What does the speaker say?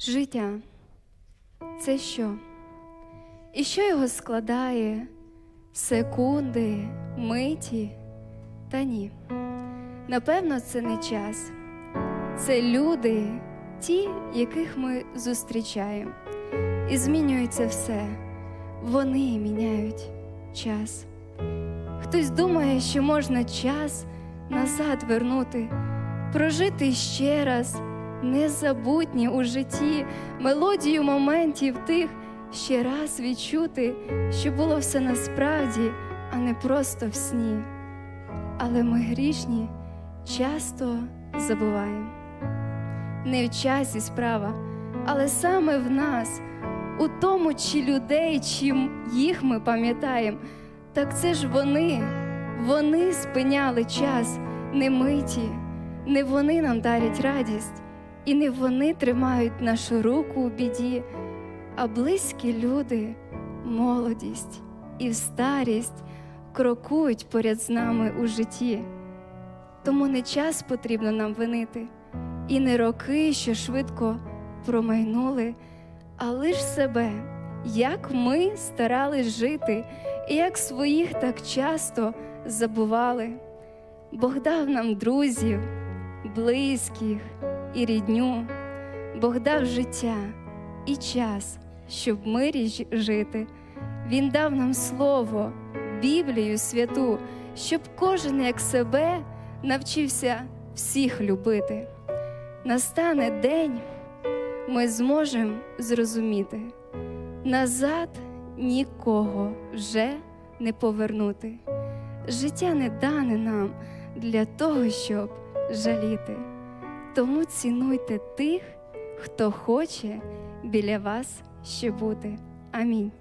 Життя це що? І що його складає? Секунди, миті? Та ні. Напевно, це не час. Це люди, ті, яких ми зустрічаємо. І змінюється все. Вони міняють час. Хтось думає, що можна час назад вернути, прожити ще раз незабутні у житті, мелодію моментів тих ще раз відчути, що було все насправді, а не просто в сні. Але ми грішні часто забуваємо. Не в часі справа, але саме в нас, у тому, чи людей, чим їх ми пам'ятаємо, так це ж вони, вони спиняли час, не миті, не вони нам дарять радість, і не вони тримають нашу руку у біді, а близькі люди, молодість і старість крокують поряд з нами у житті. Тому не час потрібно нам винити, і не роки, що швидко промайнули, а лиш себе, як ми старались жити, і як своїх так часто забували. Бог дав нам друзів, близьких і рідню, Бог дав життя і час, щоб мирі жити. Він дав нам слово, Біблію святу, щоб кожен як себе навчився всіх любити. Настане день, ми зможемо зрозуміти, назад нікого вже не повернути. Життя не дане нам для того, щоб жаліти. Тому цінуйте тих, хто хоче біля вас ще бути. Амінь.